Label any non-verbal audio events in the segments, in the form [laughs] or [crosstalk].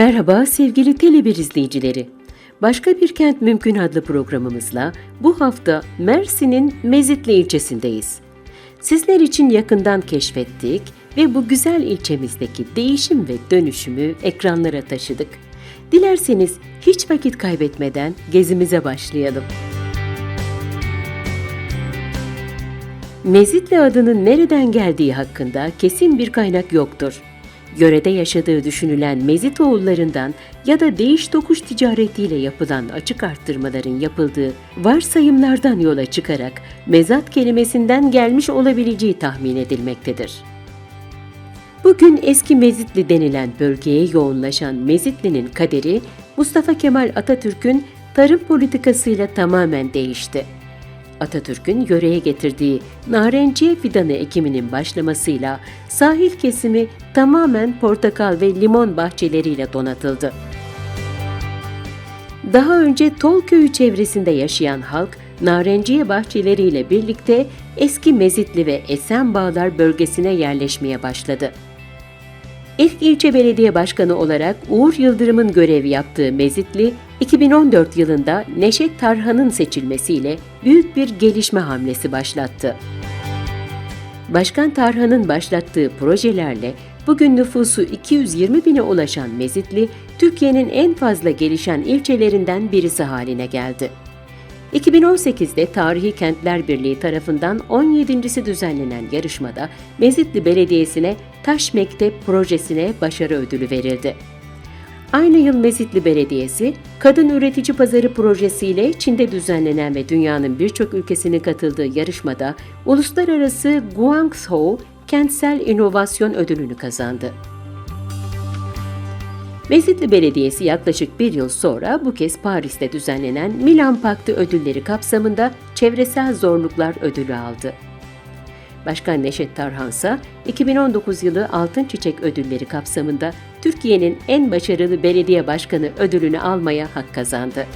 Merhaba sevgili Tele1 izleyicileri. Başka bir kent mümkün adlı programımızla bu hafta Mersin'in Mezitli ilçesindeyiz. Sizler için yakından keşfettik ve bu güzel ilçemizdeki değişim ve dönüşümü ekranlara taşıdık. Dilerseniz hiç vakit kaybetmeden gezimize başlayalım. Mezitli adının nereden geldiği hakkında kesin bir kaynak yoktur. Yörede yaşadığı düşünülen Mezitoğullarından ya da değiş tokuş ticaretiyle yapılan açık arttırmaların yapıldığı varsayımlardan yola çıkarak mezat kelimesinden gelmiş olabileceği tahmin edilmektedir. Bugün eski Mezitli denilen bölgeye yoğunlaşan Mezitli'nin kaderi Mustafa Kemal Atatürk'ün tarım politikasıyla tamamen değişti. Atatürk'ün yöreye getirdiği narenciye fidanı ekiminin başlamasıyla sahil kesimi tamamen portakal ve limon bahçeleriyle donatıldı. Daha önce Tol köyü çevresinde yaşayan halk narenciye bahçeleriyle birlikte eski Mezitli ve Esenbağlar bölgesine yerleşmeye başladı. İlk ilçe belediye başkanı olarak Uğur Yıldırım'ın görev yaptığı Mezitli, 2014 yılında Neşet Tarhan'ın seçilmesiyle büyük bir gelişme hamlesi başlattı. Başkan Tarhan'ın başlattığı projelerle bugün nüfusu 220 bine ulaşan Mezitli, Türkiye'nin en fazla gelişen ilçelerinden birisi haline geldi. 2018'de Tarihi Kentler Birliği tarafından 17.si düzenlenen yarışmada Mezitli Belediyesi'ne Taş Mektep projesine başarı ödülü verildi. Aynı yıl Mezitli Belediyesi, Kadın Üretici Pazarı projesiyle Çin'de düzenlenen ve dünyanın birçok ülkesinin katıldığı yarışmada Uluslararası Guangzhou Kentsel İnovasyon Ödülünü kazandı. Mezitli Belediyesi yaklaşık bir yıl sonra bu kez Paris'te düzenlenen Milan Paktı ödülleri kapsamında Çevresel Zorluklar Ödülü aldı. Başkan Neşet Tarhan ise 2019 yılı Altın Çiçek Ödülleri kapsamında Türkiye'nin en başarılı belediye başkanı ödülünü almaya hak kazandı.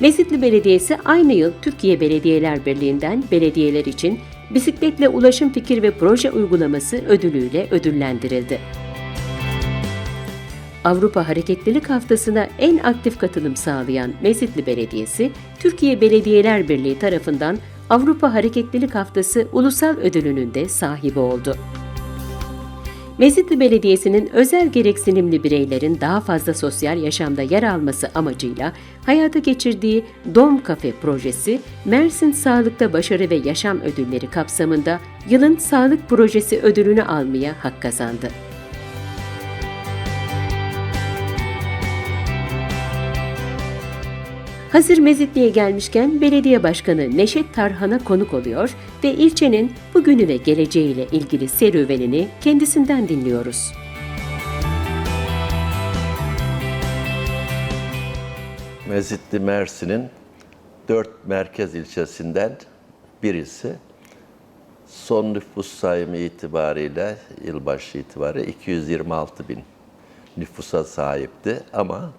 Mezitli Belediyesi aynı yıl Türkiye Belediyeler Birliği'nden belediyeler için bisikletle ulaşım fikir ve proje uygulaması ödülüyle ödüllendirildi. Avrupa Hareketlilik Haftası'na en aktif katılım sağlayan Mezitli Belediyesi, Türkiye Belediyeler Birliği tarafından Avrupa Hareketlilik Haftası Ulusal Ödülü'nün de sahibi oldu. Mezitli Belediyesi'nin özel gereksinimli bireylerin daha fazla sosyal yaşamda yer alması amacıyla hayata geçirdiği Dom Kafe projesi, Mersin Sağlıkta Başarı ve Yaşam Ödülleri kapsamında yılın sağlık projesi ödülünü almaya hak kazandı. Hazır Mezitli'ye gelmişken belediye başkanı Neşet Tarhan'a konuk oluyor ve ilçenin bugünü ve geleceğiyle ilgili serüvenini kendisinden dinliyoruz. Mezitli Mersin'in dört merkez ilçesinden birisi. Son nüfus sayımı itibariyle, yılbaşı itibariyle 226 bin nüfusa sahipti. Ama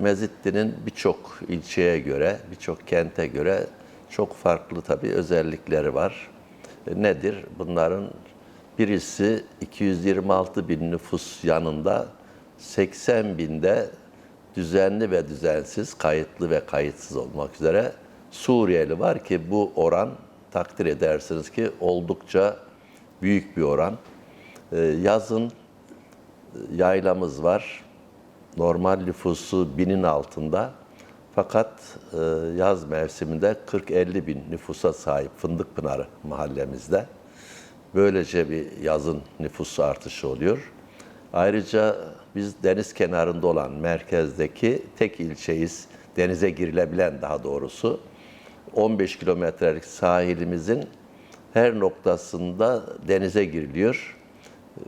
Mezitli'nin birçok ilçeye göre, birçok kente göre çok farklı tabii özellikleri var. E, nedir? Bunların birisi 226 bin nüfus yanında 80 binde düzenli ve düzensiz, kayıtlı ve kayıtsız olmak üzere Suriyeli var ki bu oran takdir edersiniz ki oldukça büyük bir oran. Ee, yazın yaylamız var. Normal nüfusu binin altında. Fakat e, yaz mevsiminde 40-50 bin nüfusa sahip Fındıkpınarı mahallemizde. Böylece bir yazın nüfus artışı oluyor. Ayrıca biz deniz kenarında olan merkezdeki tek ilçeyiz. Denize girilebilen daha doğrusu. 15 kilometrelik sahilimizin her noktasında denize giriliyor.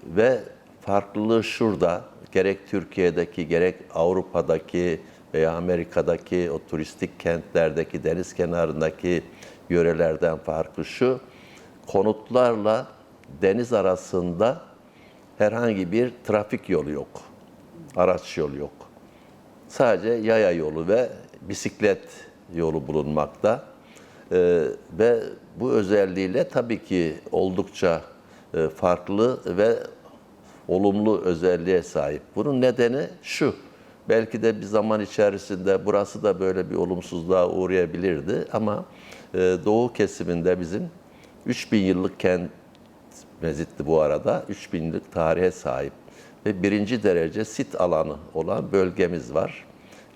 Ve farklılığı şurada, gerek Türkiye'deki, gerek Avrupa'daki veya Amerika'daki o turistik kentlerdeki, deniz kenarındaki yörelerden farkı şu, konutlarla deniz arasında herhangi bir trafik yolu yok. Araç yolu yok. Sadece yaya yolu ve bisiklet yolu bulunmakta. Ee, ve bu özelliğiyle tabii ki oldukça e, farklı ve olumlu özelliğe sahip. Bunun nedeni şu. Belki de bir zaman içerisinde burası da böyle bir olumsuzluğa uğrayabilirdi ama e, doğu kesiminde bizim 3000 yıllık kent Mezitli bu arada 3000 yıllık tarihe sahip ve birinci derece sit alanı olan bölgemiz var.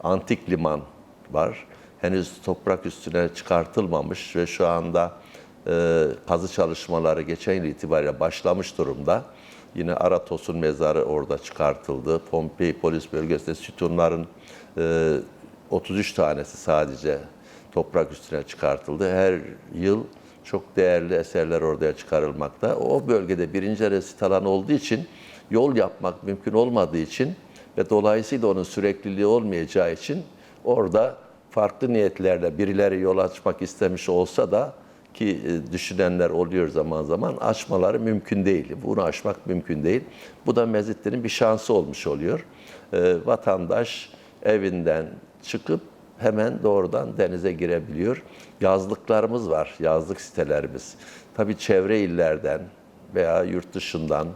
Antik liman var. Henüz toprak üstüne çıkartılmamış ve şu anda e, kazı çalışmaları geçen yıl itibariyle başlamış durumda. Yine Aratos'un mezarı orada çıkartıldı. Pompei polis bölgesinde sütunların e, 33 tanesi sadece toprak üstüne çıkartıldı. Her yıl çok değerli eserler oraya çıkarılmakta. O bölgede birinci derece sit alanı olduğu için yol yapmak mümkün olmadığı için ve dolayısıyla onun sürekliliği olmayacağı için orada farklı niyetlerle birileri yol açmak istemiş olsa da ki e, düşünenler oluyor zaman zaman açmaları mümkün değil. Bunu aşmak mümkün değil. Bu da mezitlerin bir şansı olmuş oluyor. E, vatandaş evinden çıkıp hemen doğrudan denize girebiliyor. Yazlıklarımız var, yazlık sitelerimiz. Tabii çevre illerden veya yurt dışından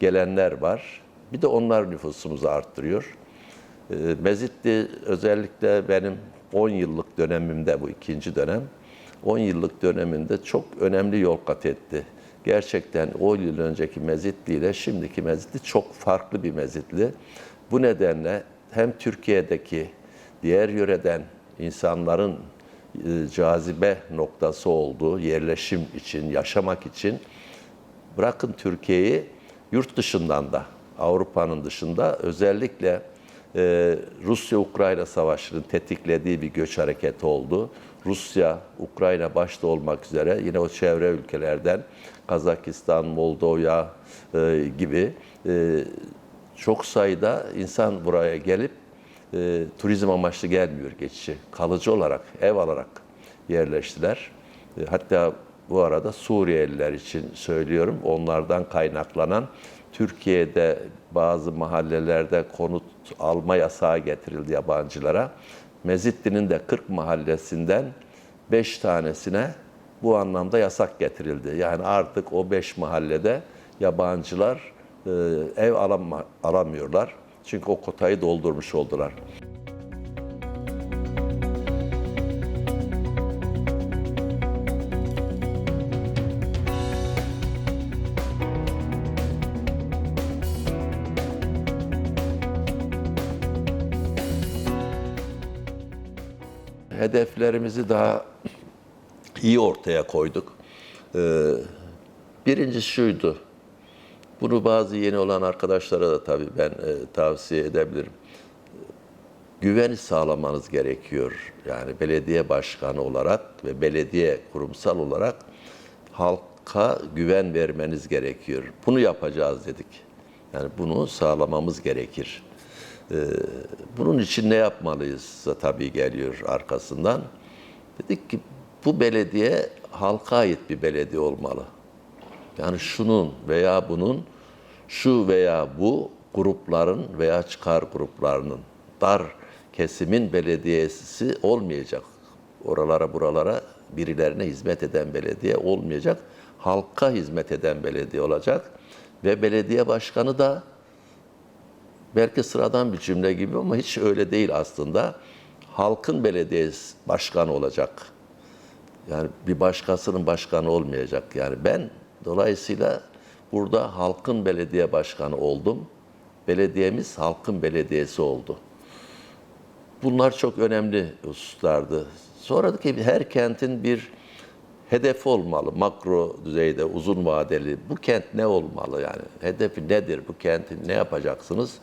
gelenler var. Bir de onlar nüfusumuzu arttırıyor. E, Mezitli özellikle benim 10 yıllık dönemimde bu ikinci dönem 10 yıllık döneminde çok önemli yol kat etti. Gerçekten 10 yıl önceki Mezitli ile şimdiki Mezitli çok farklı bir Mezitli. Bu nedenle hem Türkiye'deki diğer yöreden insanların e, cazibe noktası olduğu yerleşim için, yaşamak için bırakın Türkiye'yi yurt dışından da Avrupa'nın dışında özellikle e, Rusya-Ukrayna savaşının tetiklediği bir göç hareketi oldu. Rusya, Ukrayna başta olmak üzere yine o çevre ülkelerden Kazakistan, Moldova e, gibi e, çok sayıda insan buraya gelip e, turizm amaçlı gelmiyor geçici. Kalıcı olarak, ev alarak yerleştiler. E, hatta bu arada Suriyeliler için söylüyorum. Onlardan kaynaklanan Türkiye'de bazı mahallelerde konut alma yasağı getirildi yabancılara. Mezitli'nin de 40 mahallesinden 5 tanesine bu anlamda yasak getirildi. Yani artık o 5 mahallede yabancılar e, ev alama, alamıyorlar. Çünkü o kotayı doldurmuş oldular. Hedeflerimizi daha iyi ortaya koyduk. Ee, birincisi şuydu. Bunu bazı yeni olan arkadaşlara da tabii ben e, tavsiye edebilirim. Güveni sağlamanız gerekiyor. Yani belediye başkanı olarak ve belediye kurumsal olarak halka güven vermeniz gerekiyor. Bunu yapacağız dedik. Yani bunu sağlamamız gerekir. Ee, bunun için ne yapmalıyız tabii geliyor arkasından. Dedik ki bu belediye halka ait bir belediye olmalı. Yani şunun veya bunun şu veya bu grupların veya çıkar gruplarının dar kesimin belediyesi olmayacak. Oralara buralara birilerine hizmet eden belediye olmayacak. Halka hizmet eden belediye olacak. Ve belediye başkanı da belki sıradan bir cümle gibi ama hiç öyle değil aslında. Halkın belediye başkanı olacak. Yani bir başkasının başkanı olmayacak. Yani ben dolayısıyla burada halkın belediye başkanı oldum. Belediyemiz halkın belediyesi oldu. Bunlar çok önemli hususlardı. Sonraki her kentin bir hedefi olmalı. Makro düzeyde, uzun vadeli. Bu kent ne olmalı yani? Hedefi nedir? Bu kentin ne yapacaksınız?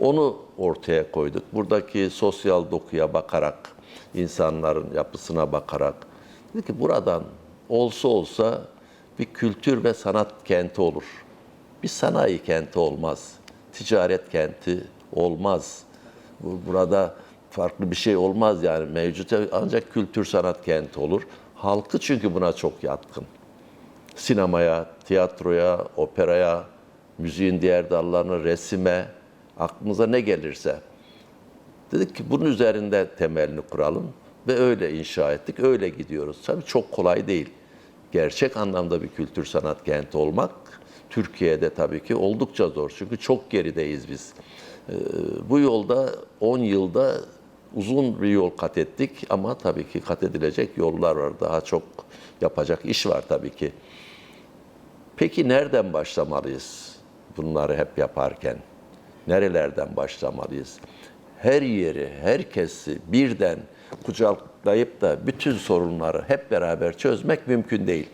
Onu ortaya koyduk. Buradaki sosyal dokuya bakarak, insanların yapısına bakarak. Dedi ki buradan olsa olsa bir kültür ve sanat kenti olur. Bir sanayi kenti olmaz. Ticaret kenti olmaz. Bu- Burada farklı bir şey olmaz yani mevcut ancak kültür sanat kenti olur. Halkı çünkü buna çok yatkın. Sinemaya, tiyatroya, operaya, müziğin diğer dallarına, resime, aklımıza ne gelirse. Dedik ki bunun üzerinde temelini kuralım ve öyle inşa ettik, öyle gidiyoruz. Tabii çok kolay değil. Gerçek anlamda bir kültür sanat kenti olmak Türkiye'de tabii ki oldukça zor. Çünkü çok gerideyiz biz. Ee, Bu yolda 10 yılda uzun bir yol kat ettik ama tabii ki kat edilecek yollar var. Daha çok yapacak iş var tabii ki. Peki nereden başlamalıyız bunları hep yaparken? Nerelerden başlamalıyız? Her yeri, herkesi birden kucaklayıp da bütün sorunları hep beraber çözmek mümkün değil.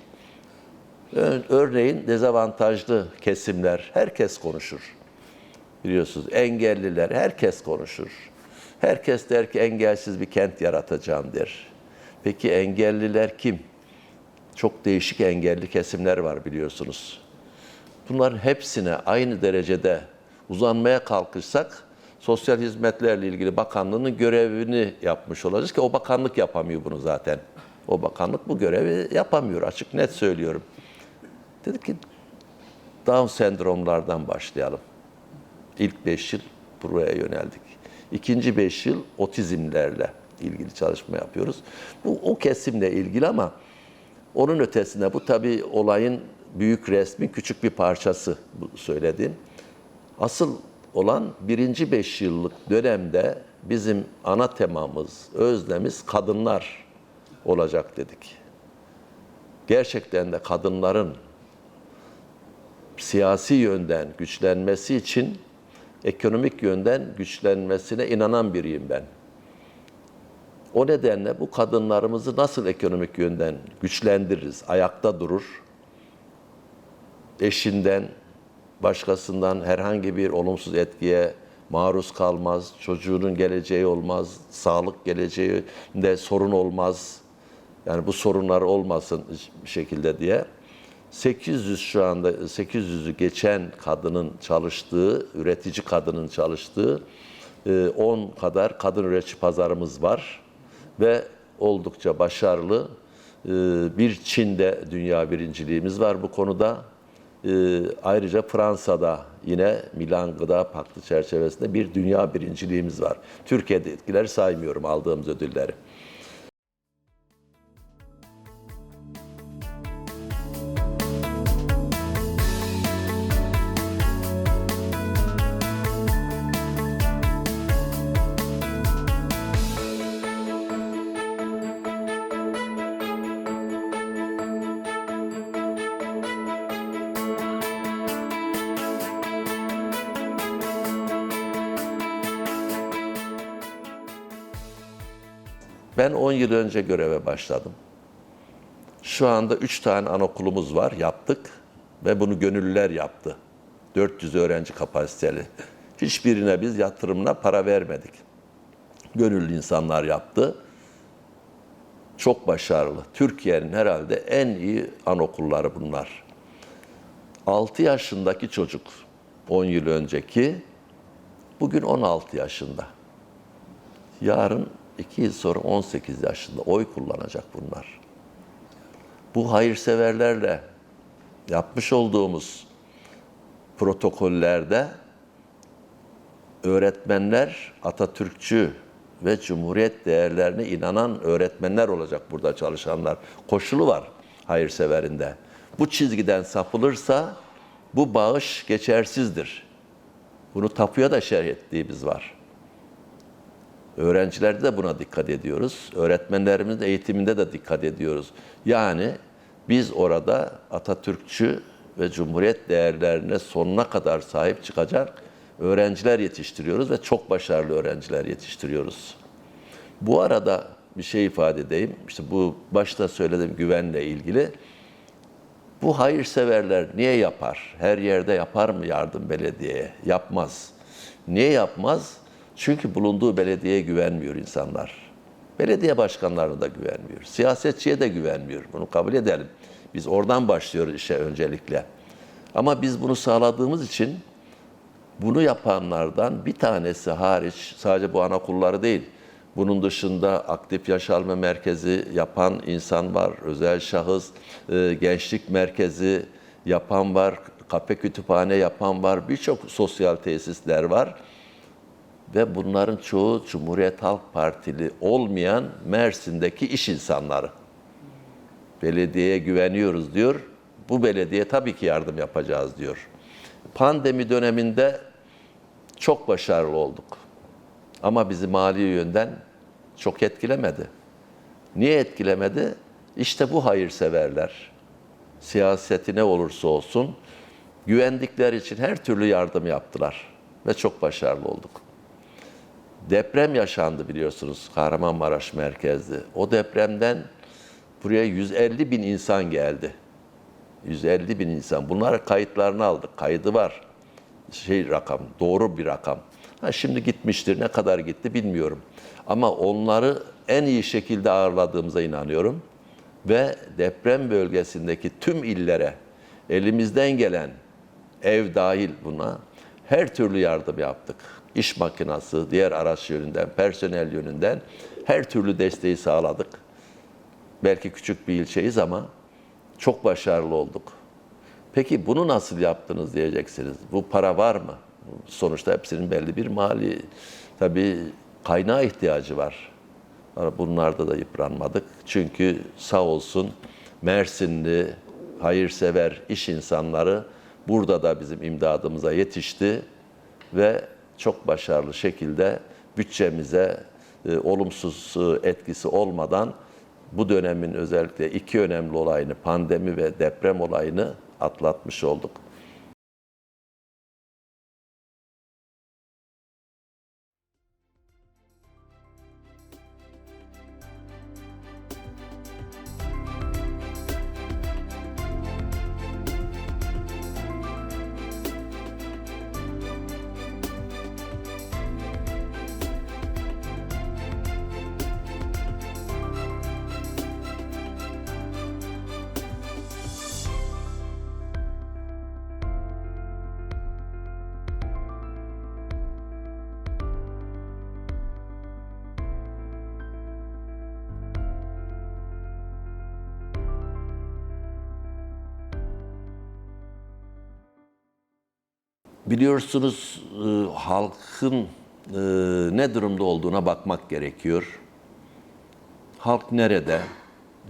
Örneğin dezavantajlı kesimler herkes konuşur. Biliyorsunuz engelliler herkes konuşur. Herkes der ki engelsiz bir kent yaratacağım der. Peki engelliler kim? Çok değişik engelli kesimler var biliyorsunuz. Bunların hepsine aynı derecede uzanmaya kalkışsak sosyal hizmetlerle ilgili bakanlığının görevini yapmış olacağız ki o bakanlık yapamıyor bunu zaten. O bakanlık bu görevi yapamıyor açık net söylüyorum. Dedik ki Down sendromlardan başlayalım. İlk 5 yıl buraya yöneldik. İkinci 5 yıl otizmlerle ilgili çalışma yapıyoruz. Bu o kesimle ilgili ama onun ötesinde bu tabii olayın büyük resmin küçük bir parçası bu söylediğim. Asıl olan birinci beş yıllık dönemde bizim ana temamız, özlemiz kadınlar olacak dedik. Gerçekten de kadınların siyasi yönden güçlenmesi için ekonomik yönden güçlenmesine inanan biriyim ben. O nedenle bu kadınlarımızı nasıl ekonomik yönden güçlendiririz, ayakta durur, eşinden, başkasından herhangi bir olumsuz etkiye maruz kalmaz, çocuğunun geleceği olmaz, sağlık geleceğinde sorun olmaz. Yani bu sorunlar olmasın bir şekilde diye 800 şu anda 800'ü geçen kadının çalıştığı, üretici kadının çalıştığı e, 10 kadar kadın üretici pazarımız var ve oldukça başarılı e, bir Çin'de dünya birinciliğimiz var bu konuda. E, Ayrıca Fransa'da yine Milan Gıda Paktı çerçevesinde bir dünya birinciliğimiz var. Türkiye'de etkileri saymıyorum aldığımız ödülleri. Ben 10 yıl önce göreve başladım. Şu anda 3 tane anaokulumuz var, yaptık ve bunu gönüllüler yaptı. 400 öğrenci kapasiteli. [laughs] Hiçbirine biz yatırımına para vermedik. Gönüllü insanlar yaptı. Çok başarılı. Türkiye'nin herhalde en iyi anaokulları bunlar. 6 yaşındaki çocuk 10 yıl önceki bugün 16 yaşında. Yarın 2 yıl sonra 18 yaşında oy kullanacak bunlar. Bu hayırseverlerle yapmış olduğumuz protokollerde öğretmenler Atatürkçü ve Cumhuriyet değerlerine inanan öğretmenler olacak burada çalışanlar. Koşulu var hayırseverinde. Bu çizgiden sapılırsa bu bağış geçersizdir. Bunu tapuya da şerh ettiğimiz var. Öğrencilerde de buna dikkat ediyoruz. Öğretmenlerimizin eğitiminde de dikkat ediyoruz. Yani biz orada Atatürkçü ve Cumhuriyet değerlerine sonuna kadar sahip çıkacak öğrenciler yetiştiriyoruz ve çok başarılı öğrenciler yetiştiriyoruz. Bu arada bir şey ifade edeyim. İşte bu başta söylediğim güvenle ilgili. Bu hayırseverler niye yapar? Her yerde yapar mı yardım belediyeye? Yapmaz. Niye yapmaz? Çünkü bulunduğu belediyeye güvenmiyor insanlar. Belediye başkanlarına da güvenmiyor. Siyasetçiye de güvenmiyor. Bunu kabul edelim. Biz oradan başlıyoruz işe öncelikle. Ama biz bunu sağladığımız için bunu yapanlardan bir tanesi hariç sadece bu anaokulları değil. Bunun dışında aktif yaşalma merkezi yapan insan var, özel şahıs, e, gençlik merkezi yapan var, kafe kütüphane yapan var, birçok sosyal tesisler var. Ve bunların çoğu Cumhuriyet Halk Partili olmayan Mersin'deki iş insanları. Belediyeye güveniyoruz diyor. Bu belediye tabii ki yardım yapacağız diyor. Pandemi döneminde çok başarılı olduk. Ama bizi mali yönden çok etkilemedi. Niye etkilemedi? İşte bu hayırseverler. Siyaseti ne olursa olsun güvendikleri için her türlü yardım yaptılar ve çok başarılı olduk. Deprem yaşandı biliyorsunuz Kahramanmaraş merkezli. O depremden buraya 150 bin insan geldi. 150 bin insan. Bunlar kayıtlarını aldık. Kaydı var. Şey rakam, doğru bir rakam. Ha, şimdi gitmiştir. Ne kadar gitti bilmiyorum. Ama onları en iyi şekilde ağırladığımıza inanıyorum. Ve deprem bölgesindeki tüm illere elimizden gelen ev dahil buna her türlü yardım yaptık. İş makinası, diğer araç yönünden, personel yönünden her türlü desteği sağladık. Belki küçük bir ilçeyiz ama çok başarılı olduk. Peki bunu nasıl yaptınız diyeceksiniz. Bu para var mı? Sonuçta hepsinin belli bir mali tabii kaynağı ihtiyacı var. Bunlarda da yıpranmadık. Çünkü sağ olsun Mersinli, hayırsever iş insanları burada da bizim imdadımıza yetişti ve çok başarılı şekilde bütçemize e, olumsuz e, etkisi olmadan bu dönemin özellikle iki önemli olayını, pandemi ve deprem olayını atlatmış olduk. Biliyorsunuz e, halkın e, ne durumda olduğuna bakmak gerekiyor. Halk nerede?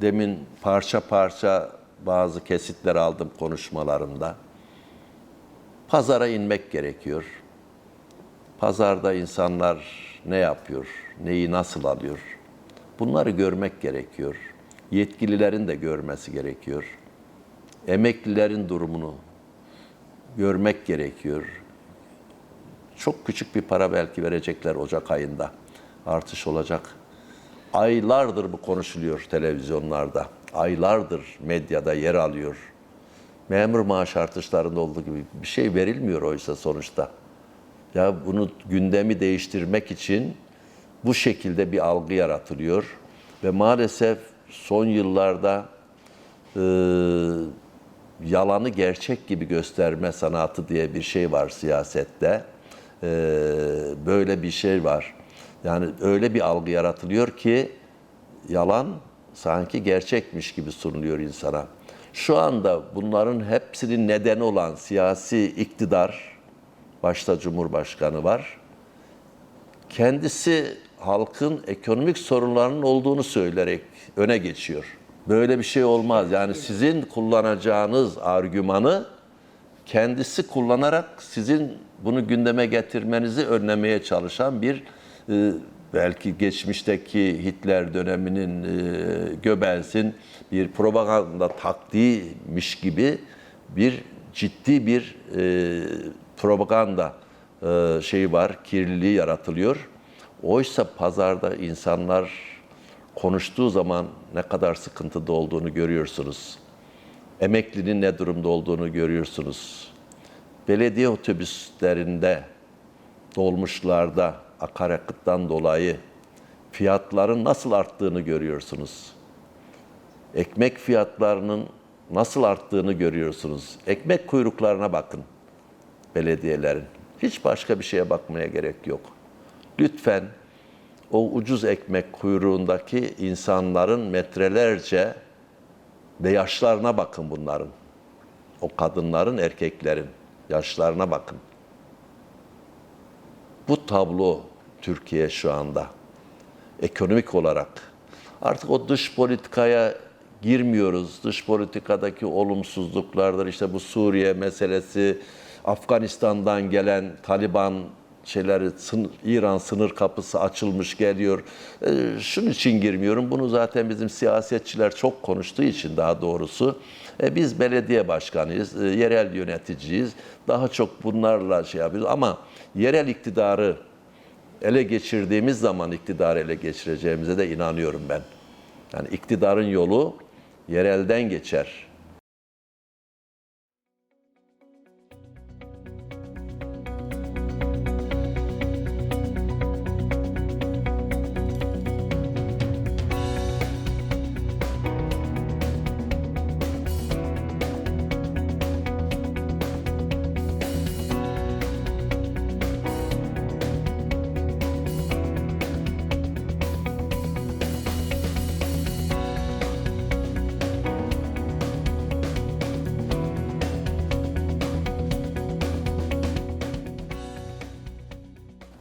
Demin parça parça bazı kesitler aldım konuşmalarımda. Pazara inmek gerekiyor. Pazarda insanlar ne yapıyor, neyi nasıl alıyor? Bunları görmek gerekiyor. Yetkililerin de görmesi gerekiyor. Emeklilerin durumunu görmek gerekiyor. Çok küçük bir para belki verecekler Ocak ayında. Artış olacak. Aylardır bu konuşuluyor televizyonlarda. Aylardır medyada yer alıyor. Memur maaş artışlarında olduğu gibi bir şey verilmiyor oysa sonuçta. Ya bunu gündemi değiştirmek için bu şekilde bir algı yaratılıyor ve maalesef son yıllarda e, yalanı gerçek gibi gösterme sanatı diye bir şey var siyasette. Ee, böyle bir şey var. Yani öyle bir algı yaratılıyor ki yalan sanki gerçekmiş gibi sunuluyor insana. Şu anda bunların hepsinin nedeni olan siyasi iktidar, başta Cumhurbaşkanı var. Kendisi halkın ekonomik sorunlarının olduğunu söyleyerek öne geçiyor. Böyle bir şey olmaz. Yani sizin kullanacağınız argümanı kendisi kullanarak sizin bunu gündeme getirmenizi önlemeye çalışan bir e, belki geçmişteki Hitler döneminin e, Göbels'in bir propaganda taktiğiymiş gibi bir ciddi bir e, propaganda e, şeyi var, kirliliği yaratılıyor. Oysa pazarda insanlar konuştuğu zaman ne kadar sıkıntıda olduğunu görüyorsunuz. Emeklinin ne durumda olduğunu görüyorsunuz. Belediye otobüslerinde, dolmuşlarda akaryakıttan dolayı fiyatların nasıl arttığını görüyorsunuz. Ekmek fiyatlarının nasıl arttığını görüyorsunuz. Ekmek kuyruklarına bakın belediyelerin. Hiç başka bir şeye bakmaya gerek yok. Lütfen o ucuz ekmek kuyruğundaki insanların metrelerce ve yaşlarına bakın bunların. O kadınların, erkeklerin yaşlarına bakın. Bu tablo Türkiye şu anda ekonomik olarak artık o dış politikaya girmiyoruz. Dış politikadaki olumsuzluklardır. İşte bu Suriye meselesi, Afganistan'dan gelen Taliban şeyleri, İran sınır kapısı açılmış geliyor. Ee, şunun için girmiyorum. Bunu zaten bizim siyasetçiler çok konuştuğu için daha doğrusu. E, biz belediye başkanıyız, e, yerel yöneticiyiz. Daha çok bunlarla şey yapıyoruz. Ama yerel iktidarı ele geçirdiğimiz zaman iktidarı ele geçireceğimize de inanıyorum ben. Yani iktidarın yolu yerelden geçer.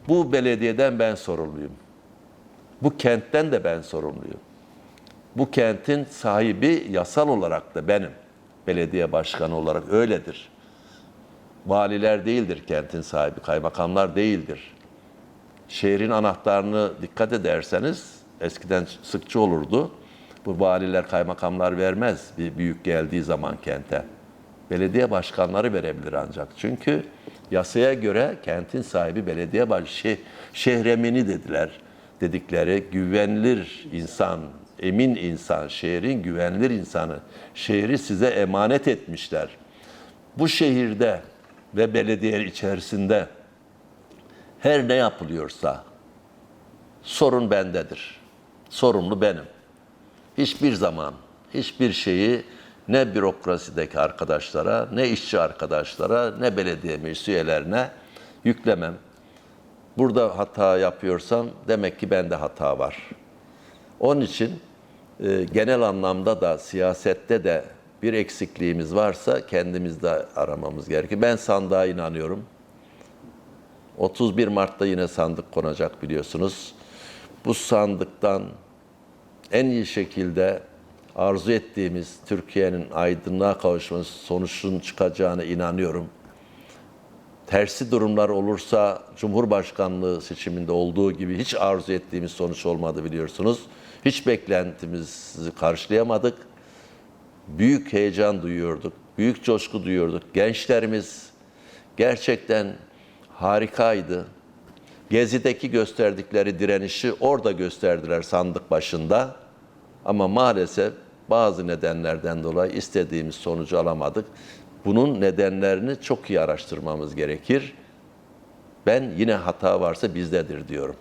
Bu belediyeden ben sorumluyum. Bu kentten de ben sorumluyum. Bu kentin sahibi yasal olarak da benim. Belediye başkanı olarak öyledir. Valiler değildir kentin sahibi, kaymakamlar değildir. Şehrin anahtarını dikkat ederseniz eskiden sıkça olurdu. Bu valiler, kaymakamlar vermez bir büyük geldiği zaman kente. Belediye başkanları verebilir ancak. Çünkü yasaya göre kentin sahibi belediye baş şeh, şehremini dediler. Dedikleri güvenilir insan, emin insan, şehrin güvenilir insanı. Şehri size emanet etmişler. Bu şehirde ve belediye içerisinde her ne yapılıyorsa sorun bendedir. Sorumlu benim. Hiçbir zaman hiçbir şeyi ne bürokrasideki arkadaşlara, ne işçi arkadaşlara, ne belediye meclis üyelerine yüklemem. Burada hata yapıyorsam demek ki bende hata var. Onun için e, genel anlamda da siyasette de bir eksikliğimiz varsa kendimizde aramamız gerekiyor. Ben sandığa inanıyorum. 31 Mart'ta yine sandık konacak biliyorsunuz. Bu sandıktan en iyi şekilde arzu ettiğimiz Türkiye'nin aydınlığa kavuşması sonuçun çıkacağına inanıyorum. Tersi durumlar olursa Cumhurbaşkanlığı seçiminde olduğu gibi hiç arzu ettiğimiz sonuç olmadı biliyorsunuz. Hiç beklentimizi karşılayamadık. Büyük heyecan duyuyorduk, büyük coşku duyuyorduk. Gençlerimiz gerçekten harikaydı. Gezi'deki gösterdikleri direnişi orada gösterdiler sandık başında. Ama maalesef bazı nedenlerden dolayı istediğimiz sonucu alamadık. Bunun nedenlerini çok iyi araştırmamız gerekir. Ben yine hata varsa bizdedir diyorum.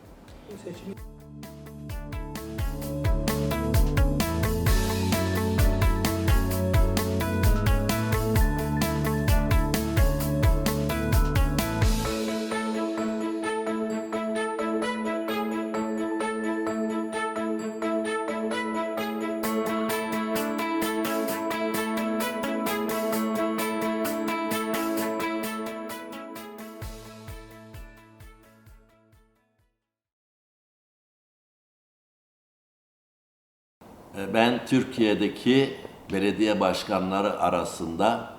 Türkiye'deki belediye başkanları arasında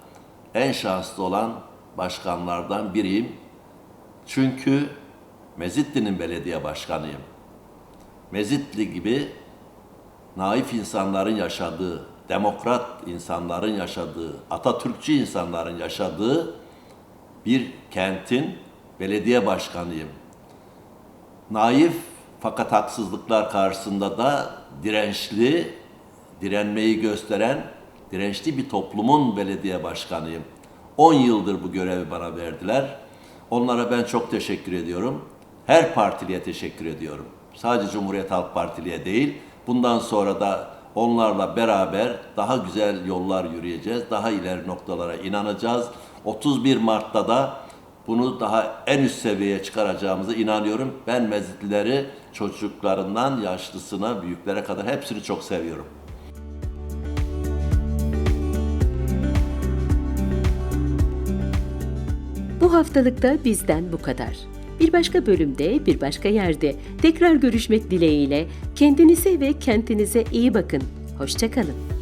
en şanslı olan başkanlardan biriyim. Çünkü Mezitli'nin belediye başkanıyım. Mezitli gibi naif insanların yaşadığı, demokrat insanların yaşadığı, Atatürkçü insanların yaşadığı bir kentin belediye başkanıyım. Naif fakat haksızlıklar karşısında da dirençli, direnmeyi gösteren dirençli bir toplumun belediye başkanıyım. 10 yıldır bu görevi bana verdiler. Onlara ben çok teşekkür ediyorum. Her partiliye teşekkür ediyorum. Sadece Cumhuriyet Halk Partiliye değil, bundan sonra da onlarla beraber daha güzel yollar yürüyeceğiz. Daha ileri noktalara inanacağız. 31 Mart'ta da bunu daha en üst seviyeye çıkaracağımıza inanıyorum. Ben mezitlileri çocuklarından yaşlısına, büyüklere kadar hepsini çok seviyorum. Haftalıkta bizden bu kadar. Bir başka bölümde, bir başka yerde tekrar görüşmek dileğiyle kendinize ve kentinize iyi bakın. Hoşçakalın.